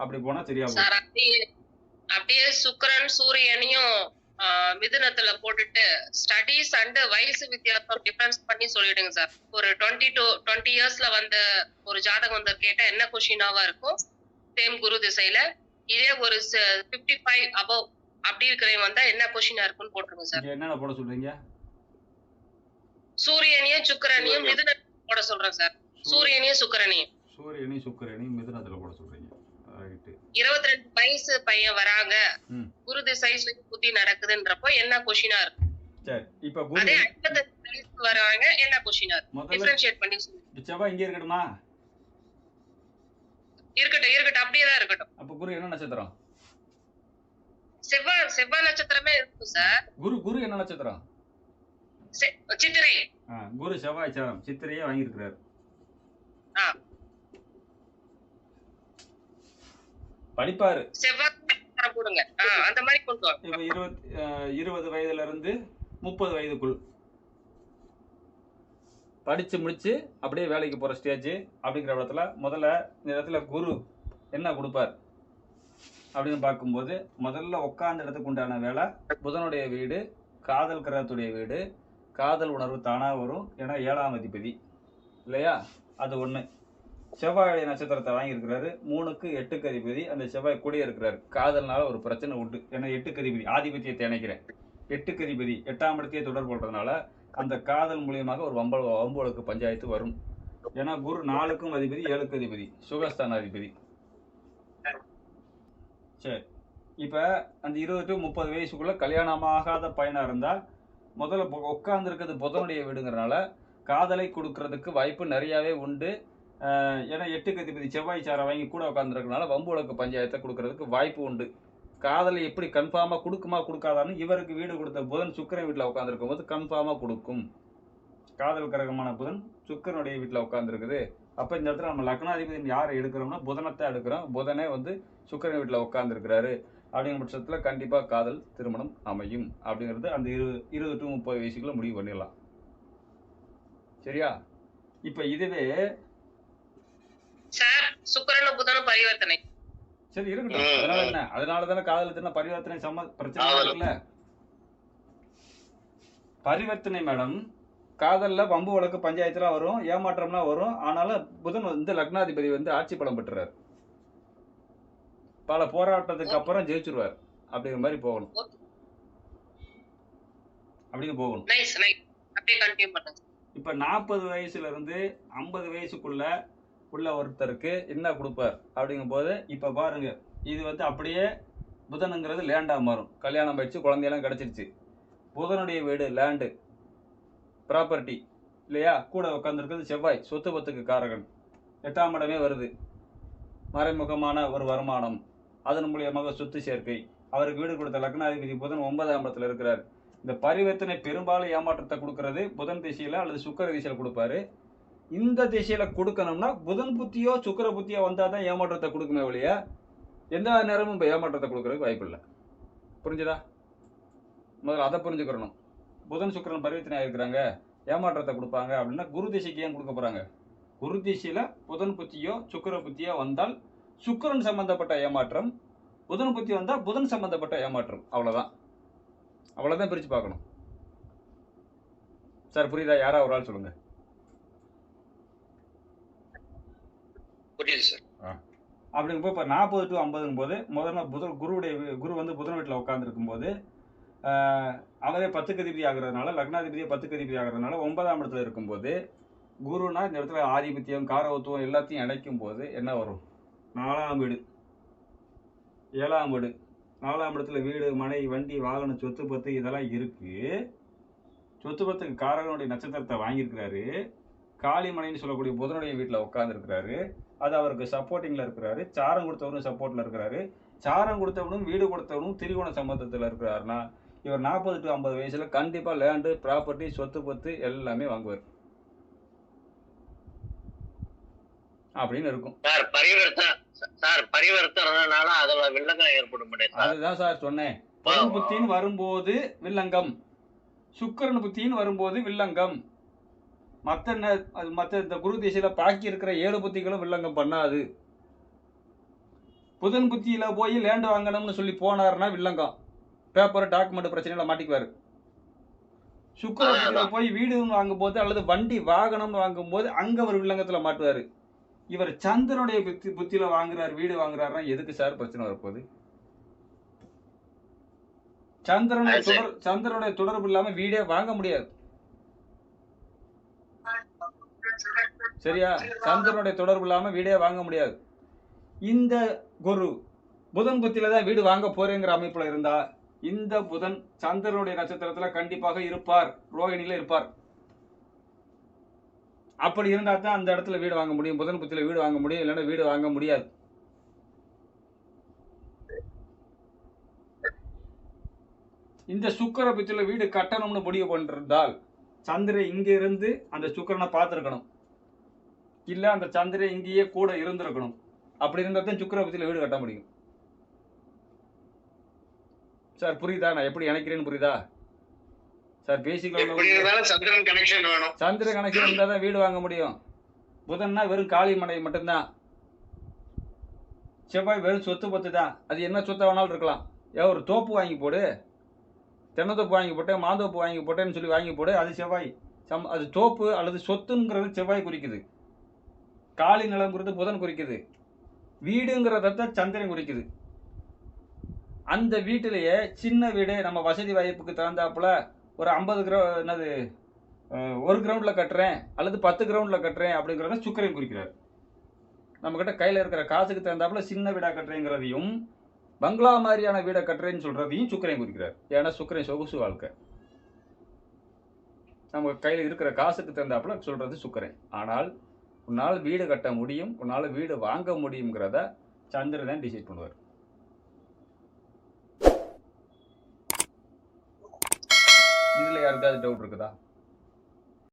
அப்படி போனா சரியா சார் அப்படியே அப்படியே சுக்கிரன் சூரியனையும் மிதுனத்துல போட்டுட்டு ஸ்டடீஸ் அண்ட் வயசு வித்தியாசம் டிஃபரன்ஸ் பண்ணி சொல்லிடுங்க சார். ஒரு டுவெண்ட்டி டூ டுவெண்ட்டி இயர்ஸ்ல வந்த ஒரு ஜாதகம் வந்து கேட்டா என்ன கொஷினாவா இருக்கும்? சேம் குரு திசையில. இதே ஒரு பிப்டி ஃபைவ் அபவ் அப்படி இருக்கிறவங்க வந்தா என்ன கொஷினா இருக்குன்னு போட்டுருங்க சார். என்னென்ன போட சொல்றீங்க? சூரியனையும் சுக்கிரனையும் மிதுன போட சொல்றேன் சார். சூரியனையும் சுக்கிரனையும். சூரியனையும் சுக்கிரனையும் மிதுனத்துல போட சொல்றீங்க ரைட்டு இருபத்தி ரெண்டு வயசு பையன் வராங்க. குரு திசை புத்தி நடக்குதுன்றப்போ என்ன கொஷினா இருக்கும் அதே ஐம்பத்தஞ்சு வயசு வராங்க என்ன கொஷினா இருக்கும் முதல்ல டிஃபரன்ஷியேட் பண்ணி சொல்லுங்க செவ்வாய் இங்கே இருக்கணுமா இருக்கட்டும் இருக்கட்டும் அப்படியே தான் இருக்கட்டும். அப்ப குரு என்ன நட்சத்திரம்? செவ்வாய் செவ்வாய் நட்சத்திரமே இருக்கும் சார். குரு குரு என்ன நட்சத்திரம்? சித்திரை. குரு செவ்வாய் சித்திரையே வாங்கியிருக்கிறாரு. ஆ. படிப்பாரு. போடுங்க. ஆ, அந்த மாதிரி கொண்டு வாங்க இப்ப இருபத்தி அஹ், இருபது வயதுல இருந்து முப்பது வயதுக்குள். படிச்சு முடிச்சு அப்படியே வேலைக்கு போற ஸ்டேஜ் அப்படிங்கிற இடத்துல முதல்ல இந்த இடத்துல குரு என்ன கொடுப்பார் அப்படின்னு பார்க்கும்போது முதல்ல உட்கார்ந்த இடத்துக்கு உண்டான வேலை புதனுடைய வீடு காதல் கிரகத்துடைய வீடு காதல் உணர்வு தானா வரும். ஏன்னா ஏழாம் அதிபதி. இல்லையா? அது ஒண்ணு. செவ்வாயுடைய நட்சத்திரத்தை வாங்கியிருக்கிறாரு. மூணுக்கு எட்டு கதிபதி அந்த செவ்வாய் கூட இருக்கிறாரு. காதல்னால ஒரு பிரச்சனை உண்டு. ஏன்னா எட்டு கதிபதி ஆதிபத்தியத்தை இணைக்கிறேன். எட்டு கதிபதி எட்டாம் இடத்தையே தொடர்பு கொள்றதுனால அந்த காதல் மூலியமாக ஒரு வம்பல் வம்புகளுக்கு பஞ்சாயத்து வரும். ஏன்னா குரு நாலுக்கும் அதிபதி ஏழுக்கு அதிபதி சுகஸ்தான அதிபதி சரி. இப்போ அந்த இருபது டு முப்பது வயசுக்குள்ள கல்யாணம் ஆகாத இருந்தால் முதல்ல உட்காந்துருக்கிறது புதனுடைய வீடுங்கிறனால காதலை கொடுக்கறதுக்கு வாய்ப்பு நிறையாவே உண்டு. ஏன்னா எட்டு கதிபதி செவ்வாய் சாரை வாங்கி கூட உட்காந்துருக்கனால வம்பு வழக்கு பஞ்சாயத்தை கொடுக்கறதுக்கு வாய்ப்பு உண்டு. காதலை எப்படி கன்ஃபார்மாக கொடுக்குமா கொடுக்காதான்னு இவருக்கு வீடு கொடுத்த புதன் சுக்கரன் வீட்டில் உட்காந்துருக்கும் போது கன்ஃபார்மாக கொடுக்கும். காதல் கிரகமான புதன் சுக்கிரனுடைய வீட்டில் உட்காந்துருக்குது அப்போ இந்த இடத்துல நம்ம லக்னாதிபதி யார் எடுக்கிறோம்னா புதனத்தை எடுக்கிறோம். புதனே வந்து சுக்கரன் வீட்டில் உட்காந்துருக்கிறாரு அப்படிங்கிற பட்சத்தில் கண்டிப்பாக காதல் திருமணம் அமையும். அப்படிங்கிறது அந்த இருபது இருபது டு முப்பது வயசுக்குள்ளே முடிவு பண்ணிடலாம். சரியா? இப்போ இதுவே சார் சுக்கிரனும் புதனும் பரிவர்த்தனை. சரி இருக்கட்டும். அதனால. என்ன? அதனால தானே காதல் தின பரிவர்த்தனை சம்ம பிரச்சனை. இருக்குல்ல? பரிவர்த்தனை மேடம். காதல்ல பம்பு வழக்கு பஞ்சாயத்துல வரும் ஏமாற்றம்லாம் வரும். ஆனாலும் புதன் வந்து லக்னாதிபதி வந்து ஆட்சி பலம் பெற்றுறாரு. பல போராட்டத்துக்கு அப்புறம் ஜெயிச்சிருவார். அப்படிங்கிற மாதிரி போகணும். அப்படிங்க போகணும். இப்ப நாற்பது வயசுல இருந்து ஐம்பது வயசுக்குள்ள உள்ள ஒருத்தருக்கு என்ன கொடுப்பார் அப்படிங்கும் போது இப்போ பாருங்க இது வந்து அப்படியே புதனுங்கிறது லேண்டாக மாறும். கல்யாணம் ஆயிடுச்சு குழந்தையெல்லாம் கிடச்சிருச்சு. புதனுடைய வீடு லேண்டு ப்ராப்பர்ட்டி இல்லையா? கூட உட்காந்துருக்கிறது செவ்வாய் சொத்து பத்துக்கு காரகன். எட்டாம் இடமே வருது. மறைமுகமான ஒரு வருமானம். அதன் மூலியமாக சொத்து சேர்க்கை. அவருக்கு வீடு கொடுத்த லக்னாதிபதி புதன் ஒன்பதாம் இடத்துல இருக்கிறார். இந்த பரிவர்த்தனை பெரும்பாலும் ஏமாற்றத்தை கொடுக்கறது புதன் திசையில் அல்லது சுக்கர திசையில் கொடுப்பாரு. இந்த திசையில கொடுக்கணும்னா புதன் புத்தியோ சுக்கிர புத்தியோ வந்தாதான் தான் ஏமாற்றத்தை கொடுக்குமே ஒழிய எந்த நேரமும் இப்போ ஏமாற்றத்தை கொடுக்கறதுக்கு வாய்ப்பு இல்லை. புரிஞ்சுதா? முதல்ல அதை புரிஞ்சுக்கிறணும். புதன் சுக்கிரன் பரிவர்த்தனை ஆகிருக்கிறாங்க ஏமாற்றத்தை கொடுப்பாங்க அப்படின்னா குரு திசைக்கு ஏன் கொடுக்க போறாங்க? குரு திசையில புதன் புத்தியோ சுக்கிர புத்தியோ வந்தால் சுக்கிரன் சம்பந்தப்பட்ட ஏமாற்றம் புதன் புத்தி வந்தால் புதன் சம்பந்தப்பட்ட ஏமாற்றம். அவ்வளோதான் அவ்வளோதான் பிரித்து பார்க்கணும். சார் புரியுதா? யாராக ஒரு ஆள் சொல்லுங்கள் புரியுது சார். அப்படிங்கும்போது இப்போ நாற்பது டு ஐம்பதுங்கும் போது முதல்ல புதன் குருவுடைய குரு வந்து புதன் வீட்டில் உட்காந்துருக்கும் போது அவரே பத்துக்கு அதிபதி ஆகுறதுனால லக்னாதிபதியே பத்துக்கு அதிபதி ஆகுறதுனால ஒன்பதாம் இடத்துல இருக்கும்போது குருனா இந்த இடத்துல ஆதிபத்தியம் காரவத்துவம் எல்லாத்தையும் இணைக்கும் போது என்ன வரும்? நாலாம் வீடு. ஏழாம் வீடு. நாலாம் இடத்துல வீடு மனை வண்டி வாகனம் சொத்து பத்து இதெல்லாம் இருக்கு. சொத்து பத்துக்கு காரகனுடைய நட்சத்திரத்தை வாங்கியிருக்கிறாரு. காளிமனைன்னு சொல்லக்கூடிய புதனுடைய வீட்டில் உட்காந்துருக்கிறாரு அது அவருக்கு சப்போர்ட்டிங்ல இருக்கிறாரு. சாரம் கொடுத்தவரும் சப்போர்ட்ல இருக்கிறாரு. சாரம் கொடுத்தவனும் வீடு கொடுத்தவனும் திரிகோண சம்பந்தத்தில் இருக்கிறாருன்னா இவர் நாற்பது டு ஐம்பது வயசுல கண்டிப்பா லேண்டு ப்ராப்பர்ட்டி சொத்து பத்து எல்லாமே வாங்குவார். அப்படின்னு இருக்கும். சார் பரிவர்த்தனை சார் பரிவர்த்தனைனால அதுல வில்லங்கம் ஏற்படும் அதுதான் சார் சொன்னேன். புத்தின்னு வரும்போது வில்லங்கம். சுக்கிரன் புத்தின்னு வரும்போது வில்லங்கம். மற்ற அது மற்ற இந்த குரு திசையில பாக்கி இருக்கிற ஏழு புத்திகளும் வில்லங்கம் பண்ணாது. புதன் புத்தியில போய் லேண்ட் வாங்கணும்னு சொல்லி போனாருன்னா வில்லங்கம். பேப்பர் டாக்குமெண்ட் பிரச்சனையில மாட்டிக்குவாரு. சுக்கர அதான், புத்தியில அதான். போய் வீடு வாங்கும் போது அல்லது வண்டி வாகனம் வாங்கும் போது அங்க ஒரு வில்லங்கத்துல மாட்டுவாரு. இவர் சந்திரனுடைய புத்தி புத்தியில வாங்குறாரு வீடு வாங்குறாருன்னா எதுக்கு சார் பிரச்சனை வரப்போகுது? சந்திரனுடைய. தொடர் சந்திரனுடைய தொடர்பு இல்லாம வீடே வாங்க முடியாது. சரியா? சந்திரனுடைய தொடர்பு இல்லாம வீடே வாங்க முடியாது. இந்த குரு புதன் புத்தியில தான் வீடு வாங்க போறேங்கிற அமைப்புல இருந்தா இந்த புதன் சந்திரனுடைய நட்சத்திரத்துல கண்டிப்பாக இருப்பார். ரோகிணியில இருப்பார். அப்படி இருந்தா தான் அந்த இடத்துல வீடு வாங்க முடியும். புதன் புத்தியில வீடு வாங்க முடியும். இல்லைன்னா வீடு வாங்க முடியாது. இந்த சுக்கர புத்தியில வீடு கட்டணும்னு முடிவு பண்ணிருந்தால் சந்திரன் இங்க இருந்து அந்த சுக்கிரனை பார்த்துருக்கணும். இல்ல அந்த சந்திரன் இங்கேயே கூட இருந்திருக்கணும். அப்படி இருந்தா தான் சுக்கிர புத்தியில வீடு கட்ட முடியும். சார் புரியுதா? நான் எப்படி இணைக்கிறேன்னு புரியுதா? சார் பேசிக்கலாம் சந்திரன் கனெக்ஷன் வேணும். சந்திர கணக்கு இருந்தால் தான் வீடு வாங்க முடியும். புதன்னா வெறும் காளி மனை மட்டும்தான். செவ்வாய் வெறும் சொத்து பத்து தான் அது என்ன சொத்தை வேணாலும் இருக்கலாம். ஏன் ஒரு தோப்பு வாங்கி போடு. தென்னந்தோப்பு வாங்கி போட்டேன் மாந்தோப்பு வாங்கி போட்டேன்னு சொல்லி வாங்கி போடு அது செவ்வாய். சம் அது தோப்பு அல்லது சொத்துங்கிறது செவ்வாய் குறிக்குது. காளி நிலங்கிறது புதன் குறிக்குது. வீடுங்கிறத சந்திரன் குறிக்குது. அந்த வீட்டிலேயே சின்ன வீடு நம்ம வசதி வாய்ப்புக்கு தகுந்தாப்புல ஒரு ஐம்பது கிரௌ என்னது ஒரு கிரவுண்டில் கட்டுறேன் அல்லது பத்து கிரவுண்டில் கட்டுறேன் அப்படிங்கிறத சுக்கரன் குறிக்கிறார். நம்மக்கிட்ட கையில் இருக்கிற காசுக்கு தகுந்தாப்புல சின்ன வீடாக கட்டுறேங்கிறதையும் பங்களா மாதிரியான வீடை கட்டுறேன்னு சொல்கிறதையும் சுக்கரன் குறிக்கிறார். ஏன்னா சுக்கரன் சொகுசு வாழ்க்கை. நம்ம கையில் இருக்கிற காசுக்கு தகுந்தாப்புல சொல்கிறது சுக்கரன். ஆனால் உன்னால் வீடு கட்ட முடியும் உன்னால் வீடு வாங்க முடியுங்கிறத சந்திரன் டிசைட் பண்ணுவார். இதில் யாருக்காவது டவுட் இருக்குதா?